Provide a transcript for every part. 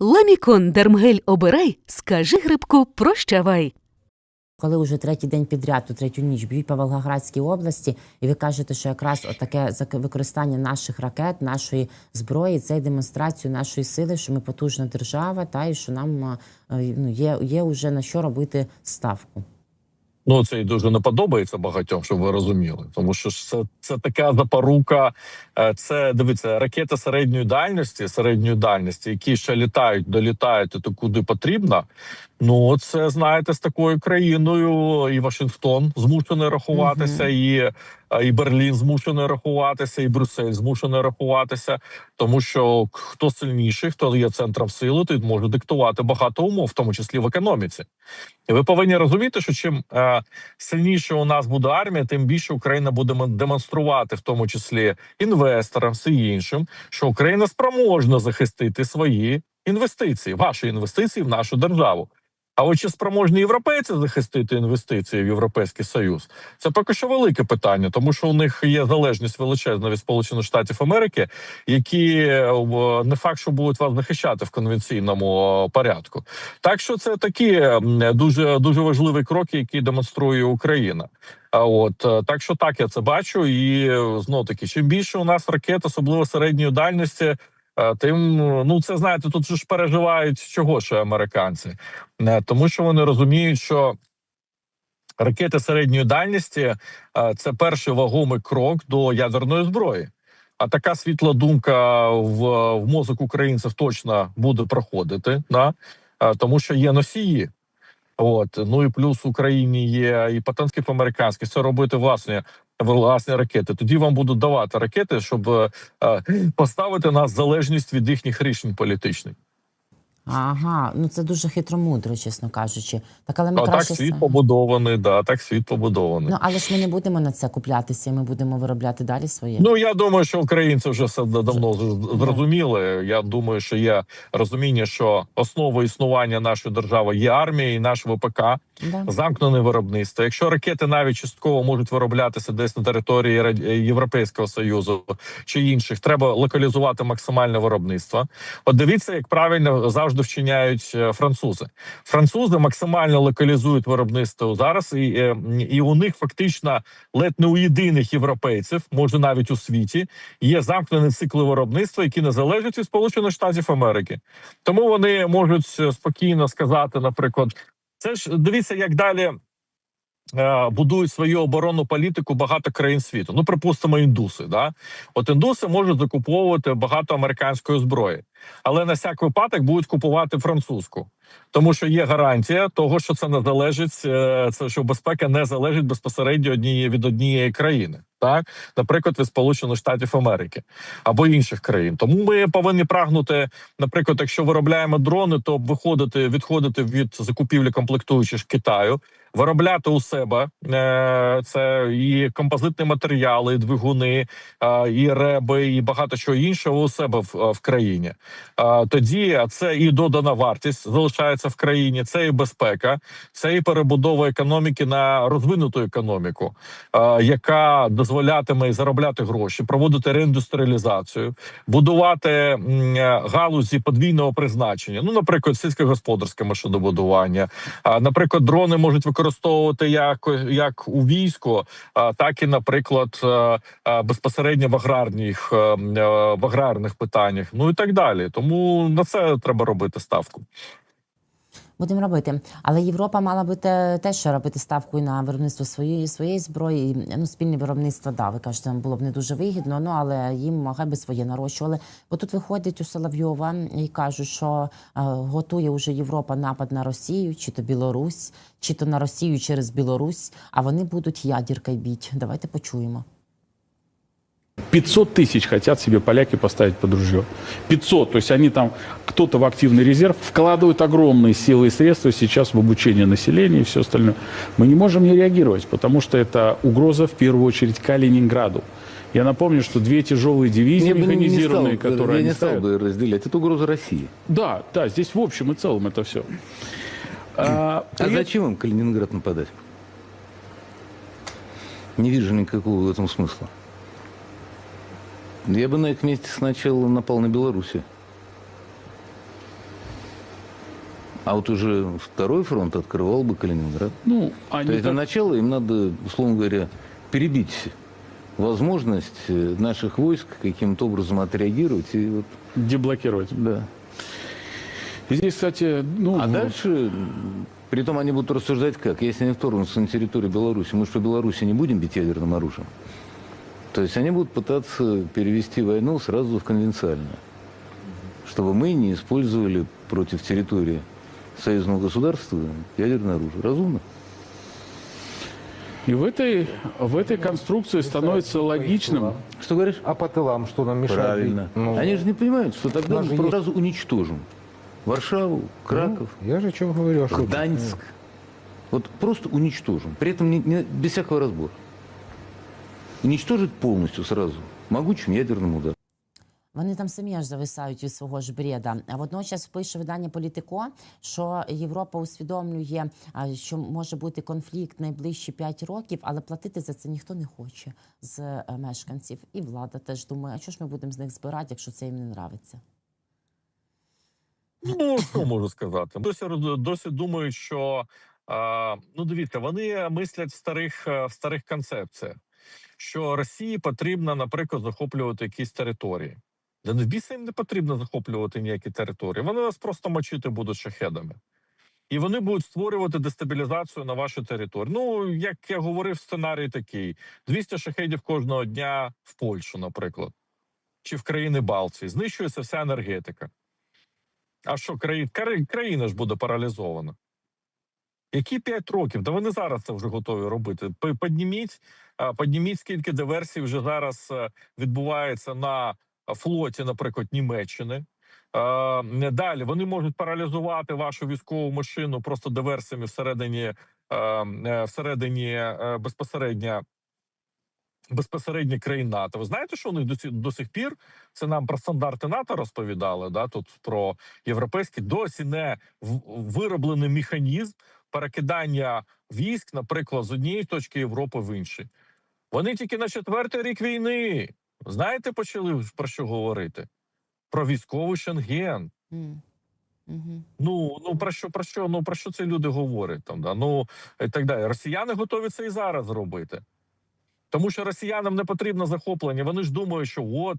Ламікон Дермгель обирай, скажи грибку прощавай. Коли вже третій день підряд, у третю ніч б'ють по Волгоградській області, і ви кажете, що якраз отаке використання наших ракет, нашої зброї, це є демонстрацію нашої сили, що ми потужна держава, та і що нам ну, є, є вже на що робити ставку. Ну, це і дуже не подобається багатьом, щоб ви розуміли. Тому що це, це така запорука. е, Це дивіться, ракети середньої дальності, середньої дальності, які ще літають, долітають то куди потрібно. Ну, це знаєте, з такою країною і Вашингтон змушений рахуватися, Мгм. і, е, і Берлін змушений рахуватися, і Брюссель змушений рахуватися. Тому що хто сильніший, хто є центром сили, той може диктувати багато умов, в тому числі в економіці. І ви повинні розуміти, що чим е, сильніше у нас буде армія, тим більше Україна буде демонструвати, в тому числі інвесторам, все іншим, що Україна спроможна захистити свої інвестиції, ваші інвестиції в нашу державу. А от чи спроможні європейці захистити інвестиції в Європейський Союз? Це поки що велике питання, тому що у них є залежність величезна від Сполучених Штатів Америки, які е, не факт, що будуть вас захищати в конвенційному е, порядку. Так що це такі дуже дуже важливі кроки, які демонструє Україна. А от е, так, що так я це бачу, і знов таки, чим більше у нас ракет, особливо середньої дальності. Е, Тим ну це знаєте, тут ж переживають чого ще американці, Е, тому що вони розуміють, що ракети середньої дальності е, це перший вагомий крок до ядерної зброї. А така світла думка в, в мозок українців точно буде проходити, да? Е, тому що є носії. От ну і плюс в Україні є і потенцьких американських це робити власні власні ракети. Тоді вам будуть давати ракети, щоб е, е, поставити нас в залежність від їхніх рішень політичних. Ага, ну це дуже хитромудро, чесно кажучи. Так, але ми А так світ побудований, да, так світ побудований. Ну але ж ми не будемо на це куплятися, ми будемо виробляти далі своє. Ну я думаю, що українці вже все давно зрозуміли. Я думаю, що є розуміння, що основою існування нашої держави є армія і наш ВПК, да. замкнене виробництво. Якщо ракети навіть частково можуть вироблятися десь на території Європейського союзу чи інших, треба локалізувати максимальне виробництво. От дивіться, як правильно завжди вчиняють е, французи. Французи максимально локалізують виробництво зараз, і, е, і у них фактично ледь не у єдиних європейців, може навіть у світі, є замкнені цикли виробництва, які не залежать від Сполучених Штатів Америки. Тому вони можуть е, спокійно сказати, наприклад, це ж дивіться, як далі. Будують свою оборонну політику багато країн світу. Ну, припустимо, індуси. Да? От індуси можуть закуповувати багато американської зброї, але на всяк випадок будуть купувати французьку, тому що є гарантія того, що це не залежить, е, це що безпека не залежить безпосередньо однієї від однієї країни, так наприклад, від Сполучених Штатів Америки або інших країн. Тому ми повинні прагнути, наприклад, якщо виробляємо дрони, то виходити відходити від закупівлі комплектуючих Китаю. Виробляти у себе е, це і композитні матеріали, і двигуни, е, і реби, і багато чого іншого у себе в, в країні. Тоді це і додана вартість залишається в країні, це і безпека, це і перебудова економіки на розвинуту економіку, яка дозволятиме заробляти гроші, проводити реіндустріалізацію, будувати е, галузі подвійного призначення. Ну, наприклад, сільськогосподарське машинобудування. Наприклад, дрони можуть використовувати як, як у війську, так і, наприклад, е, е, безпосередньо в аграрних, е, м, е, в аграрних питаннях. Ну і так далі. Тому на це треба робити ставку. Будемо робити. Але Європа мала би те- теж робити ставку і на виробництво своєї своєї зброї. Ну, спільне виробництво, да, ви кажете, було б не дуже вигідно, ну але їм хай би своє нарощували. Бо тут виходить у Соловйова і кажуть, що е, готує уже Європа напад на Росію, чи то Білорусь, чи то на Росію через Білорусь, а вони будуть ядіркою біть. Давайте почуємо. 500 тысяч хотят себе поляки поставить под ружье. 500. То есть они там, кто-то в активный резерв вкладывают огромные силы и средства сейчас в обучение населения и все остальное. Мы не можем не реагировать, потому что это угроза в первую очередь Калининграду. Я напомню, что две тяжелые дивизии Я бы не- механизированные, стал, которые я они не стал ставят. бы разделять. Это угроза России. Да, да, здесь в общем и целом это все. А, А при зачем им Калининград нападать? Не вижу никакого в этом смысла. Я бы на их месте сначала напал на Белоруссию. А вот уже второй фронт открывал бы Калининград. Ну, То они есть так- для начала им надо, условно говоря, перебить возможность э, наших войск каким-то образом отреагировать. И вот, деблокировать. да. И здесь, кстати, ну, А дальше, м, притом они будут рассуждать как? Если они вторгнутся на территорию Беларуси, мы же по Беларуси не будем бить ядерным оружием. То есть они будут пытаться перевести войну сразу в конвенциальную. Чтобы мы не использовали против территории союзного государства ядерное оружие. Разумно? и в этой, в этой конструкции становится логичным, Что говоришь? А по тылам что нам мешает? Правильно. Ну, Они же не понимают, что тогда мы есть- сразу уничтожим Варшаву, Краков, я же о чем говорю. а Гданьск. Вот просто уничтожим. При этом не- не- без всякого разбора. Уничтожить полностью сразу. Могучим ядерным ударом. Вони там самі аж зависають від свого ж бреда. А водночас пише видання Політико, що Європа усвідомлює, що може бути конфлікт найближчі 5 років, але платити за це ніхто не хоче з е, мешканців. І влада теж думає, а що ж ми будемо з них збирати, якщо це їм не нравиться. Ну, що можу сказати? Досі досі думають, що а, ну дивіться, вони мислять в старих е, в старих концепціях, що Росії потрібно, наприклад, захоплювати якісь території. Де не біса їм не потрібно захоплювати ніякі території. Вони нас просто мочити будуть шахедами. І вони будуть створювати дестабілізацію на вашій території. Ну, як я говорив, сценарій такий: 200 шахедів кожного дня в Польщу, наприклад, чи в країни Балтії. Знищується вся енергетика. А що країна, країна ж буде паралізована? Які 5 років? Да вони зараз це вже готові робити. Підніміть, підніміть, скільки диверсій вже зараз е, відбувається на флоті, наприклад, Німеччини. Далі вони можуть паралізувати вашу військову машину просто диверсіями всередині, е, е, всередині безпосередньо. Безпосередньо країн НАТО. Ви знаєте, що них до, сі- до сих пір це нам про стандарти НАТО розповідали. Да, тут про європейські досі не вироблений механізм перекидання військ, наприклад, з однієї точки Європи в інші. Вони тільки на четвертий рік війни. Знаєте, почали про що говорити? Про військовий шенген. Mm. Mm -hmm. Ну ну про що про що? Ну про що ці люди говорять там? Да? Ну і так далі. Росіяни готові це і зараз зробити. Тому що росіянам не потрібно захоплення. Вони ж думають, що от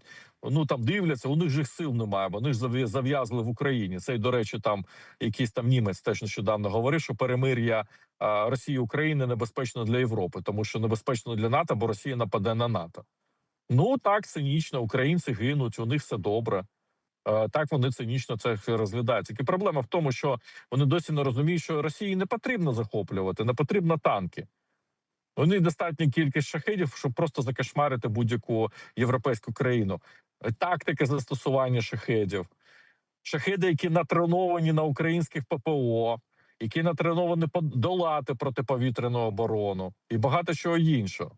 ну там дивляться, у них же сил немає. Вони ж зав'я- зав'язли в Україні. Це й до речі, там якийсь там німець теж нещодавно говорив, що перемир'я Росії України небезпечно для Європи, тому що небезпечно для НАТО, бо Росія нападе на НАТО. Ну так цинічно, українці гинуть, у них все добре. Так вони цинічно це розглядають. Тільки проблема в тому, що вони досі не розуміють, що Росії не потрібно захоплювати, не потрібно танки. Вони достатня кількість шахедів, щоб просто закошмарити будь-яку європейську країну. Тактика застосування шахедів, шахеди, які натреновані на українських ППО, які натреновані подолати протиповітряну оборону і багато чого іншого.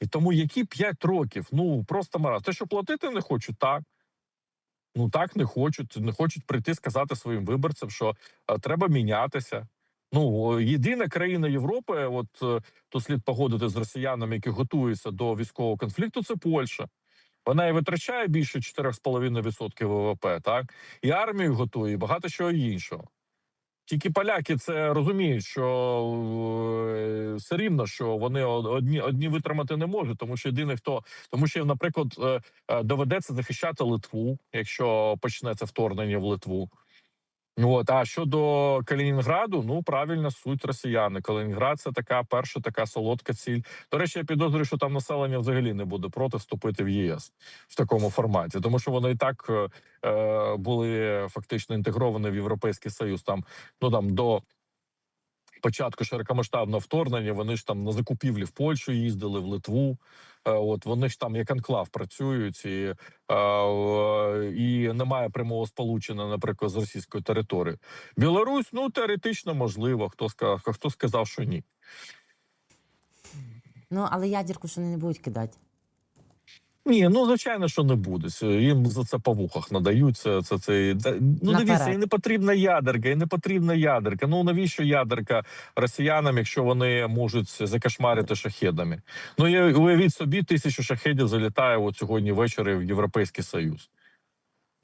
І тому які 5 років? Ну просто мараз. Те, що платити не хочуть, так. Ну так не хочуть. Не хочуть прийти сказати своїм виборцям, що е, треба мінятися. Ну єдина країна Європи, от е, то слід погодити з росіянами, які готуються до військового конфлікту. Це Польща. Вона і витрачає більше 4,5% ВВП, так і армію готує, і багато чого іншого. Тільки поляки це розуміють, що е, все рівно, що вони одні одні витримати не можуть, тому що єдине хто, тому що, наприклад, е, доведеться захищати Литву, якщо почнеться вторгнення в Литву. От, а щодо Калінінграду, ну правильно суть росіяни. Калінінград це така перша така солодка ціль. До речі, я підозрюю, що там населення взагалі не буде проти вступити в ЄС в такому форматі, тому що вони і так е, е, були фактично інтегровані в Європейський Союз. Там ну там до початку широкомасштабного вторгнення вони ж там на закупівлі в Польщу їздили, в Литву. Е, От вони ж там як анклав працюють, і, е, і немає прямого сполучення, наприклад, з російською територією. Білорусь, ну теоретично можливо. Хто сказав, хто сказав, що ні. Ну, але ядерку ж вони не будуть кидати. Ні, ну звичайно, що не буде. Це- Їм за це по вухах надають. Це, це, це, ну дивіться, і не потрібна ядерка, і не потрібна ядерка. Ну навіщо ядерка росіянам, якщо вони можуть закошмарити шахедами? Ну я уявіть собі, тисячу шахедів залітає от сьогодні ввечері в Європейський Союз.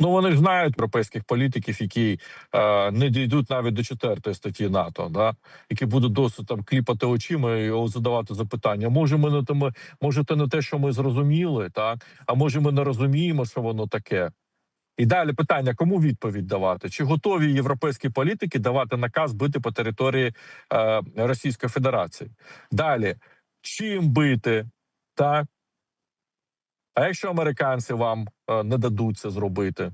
Ну вони ж знають європейських політиків, які е, не дійдуть навіть до четвертої статті НАТО, да які будуть досить там кліпати очима і задавати запитання. Може, ми не те, ми- може, це не те, що ми зрозуміли, так а може, ми не розуміємо, що воно таке. І далі питання: кому відповідь давати? Чи готові європейські політики давати наказ бити по території е, Російської Федерації? Далі чим бити, так? А якщо американці вам е, не дадуть це зробити?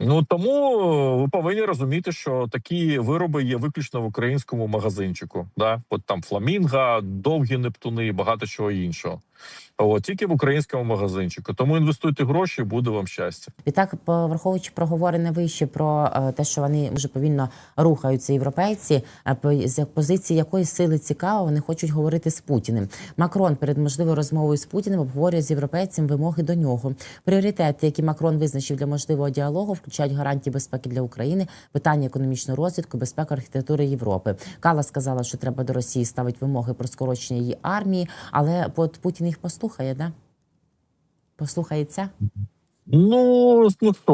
Ну тому е, ви повинні розуміти, що такі вироби є виключно в українському магазинчику. Да? От там фламінга, довгі нептуни і багато чого іншого. От тільки в українському магазинчику. Тому інвестуйте гроші, буде вам щастя. Відтак, по- враховуючи проговорене вище про е, те, що вони дуже повільно рухаються, європейці, е, з позиції якої сили цікаво, вони хочуть говорити з Путіним. Макрон перед можливою розмовою з Путіним обговорює з європейцем вимоги до нього. Пріоритети, які Макрон визначив для можливого діалогу, включають гарантії безпеки для України, питання економічного розвитку, безпеки архітектури Європи. Кала сказала, що треба до Росії ставити вимоги про скорочення її армії, але от Путін їх послухає, да? Послухається. Ну, ну що,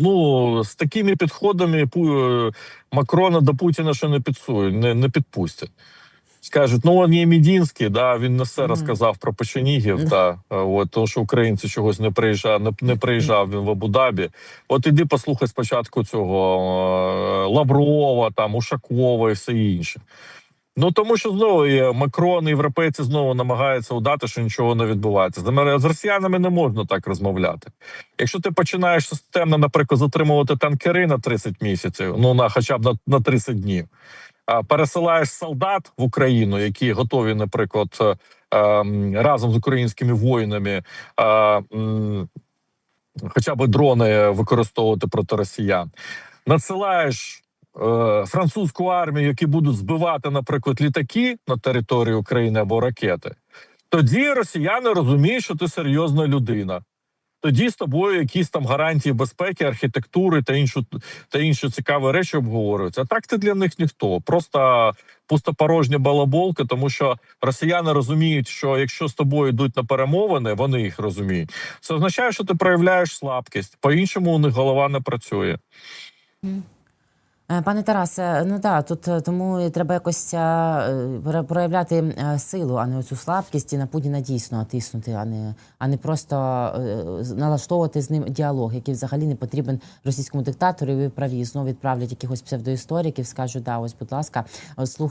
ну з такими підходами Макрона до Путіна ще не підсують, не, не підпустять. Скажуть, ну він є Мідінський, да, він не все розказав про печенігів, та е, от тому, що українці чогось не приїжджав, не, не приїжджав він в Абу-Дабі. От іди послухай спочатку цього е, Лаврова, там Ушакова і все інше. Ну тому що знову є Макрон європейці знову намагаються удати, що нічого не відбувається. З росіянами не можна так розмовляти. Якщо ти починаєш системно, наприклад, затримувати танкери на 30 місяців, ну на хоча б на, на 30 днів, пересилаєш солдат в Україну, які готові, наприклад, е, ем, разом з українськими воїнами. е, Хоча б дрони використовувати проти росіян, надсилаєш французьку армію, які будуть збивати, наприклад, літаки на території України або ракети, тоді росіяни розуміють, що ти серйозна людина. Тоді з тобою якісь там гарантії безпеки, архітектури та іншу та інші цікаві речі обговорюються. А так ти для них ніхто. Просто пустопорожня балаболка, тому що росіяни розуміють, що якщо з тобою йдуть на перемовини, вони їх розуміють. Це означає, що ти проявляєш слабкість. По іншому у них голова не працює. Е, Пане Тарасе, ну да, тут е, тому треба якось е, проявляти силу, а не оцю слабкість і на Путіна дійсно тиснути, а не, а не просто налаштовувати з ним діалог, який взагалі не потрібен російському диктатору. Ви праві знову відправлять якихось псевдоісториків, скажуть, да, ось, будь ласка,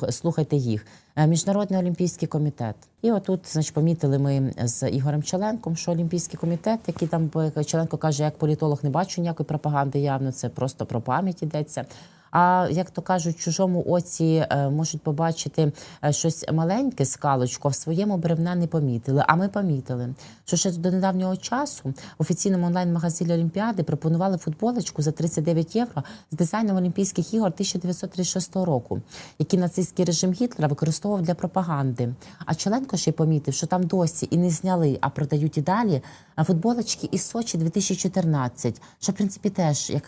слухайте їх. Е, Міжнародний олімпійський комітет. І отут, значить, помітили ми з Ігорем Челенком, що Олімпійський комітет, який там Челенко каже, як політолог не бачу ніякої пропаганди явно, це просто про пам'ять йдеться. А як то кажуть, чужому оці е, можуть побачити е, щось маленьке скалочку, а в своєму бревна не помітили. А ми помітили, що ще до недавнього часу в офіційному онлайн-магазині Олімпіади пропонували футболочку за 39 євро з дизайном Олімпійських ігор 1936 року, які нацистський режим Гітлера використовував для пропаганди. А Чоленко ще й помітив, що там досі і не зняли, а продають і далі футболочки із Сочі 2014, що в принципі теж як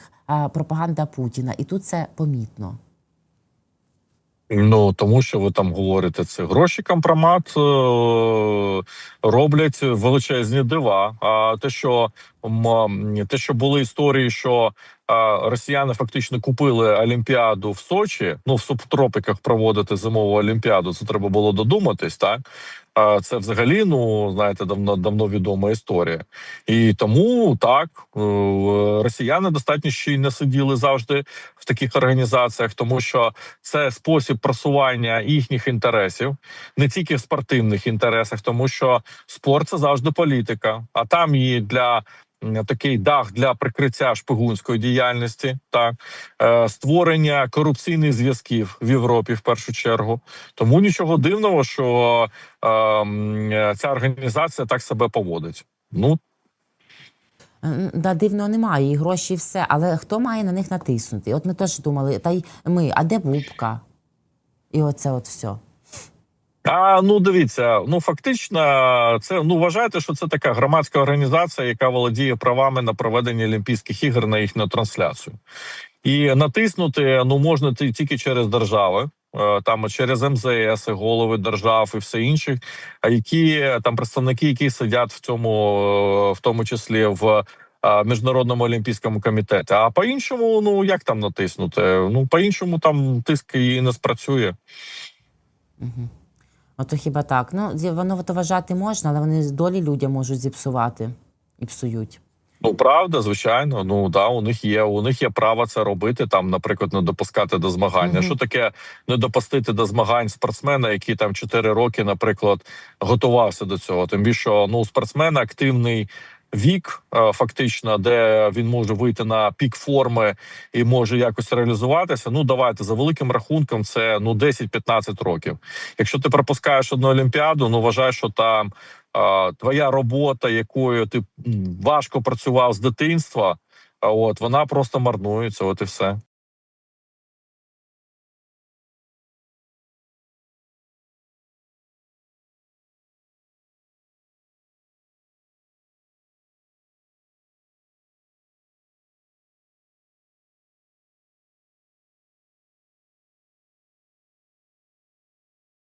пропаганда Путіна, і тут це помітно. Ну тому що ви там говорите, це гроші компромат е, роблять величезні дива. А те, що те, що були історії, що росіяни фактично купили Олімпіаду в Сочі, ну в субтропіках проводити зимову олімпіаду, це треба було додуматись, так. А це взагалі, ну знаєте, давно давно відома історія, і тому так е, росіяни достатньо ще й не сиділи завжди в таких організаціях, тому що це спосіб просування їхніх інтересів, не тільки в спортивних інтересах, тому що спорт це завжди політика, а там є для. М, Такий дах для прикриття шпигунської діяльності, так е, створення корупційних зв'язків в Європі в першу чергу. Тому нічого дивного, що е, е, ця організація так себе поводить. Ну Да, дивного немає, і гроші, і все. Але хто має на них натиснути? От ми теж думали, та й ми, а де Бубка? І оце от все. А ну дивіться, ну фактично, це ну вважайте, що це така громадська організація, яка володіє правами на проведення Олімпійських ігор на їхню трансляцію, і натиснути ну можна тільки через держави. е, Там через МЗС, голови держав і все інше, які там представники, які сидять в цьому, е, в тому числі в міжнародному олімпійському комітеті. А по-іншому, ну як там натиснути? Ну по-іншому там тиск і не спрацює. Ото хіба так. Ну, воно то вважати можна, але вони долі людям можуть зіпсувати і псують. Ну правда, звичайно. Ну да, у них є. У них є право це робити. Там, наприклад, не допускати до змагання. Мгм. Що таке не допустити до змагань спортсмена, який там 4 роки, наприклад, готувався до цього? Тим більше ну, спортсмен активний. Вік е, фактично, де він може вийти на пік форми і може якось реалізуватися. Ну давайте за великим рахунком, це ну 10-15 років. Якщо ти пропускаєш одну олімпіаду, ну вважай, що там е, твоя робота, якою ти важко працював з дитинства, а от вона просто марнується. От і все.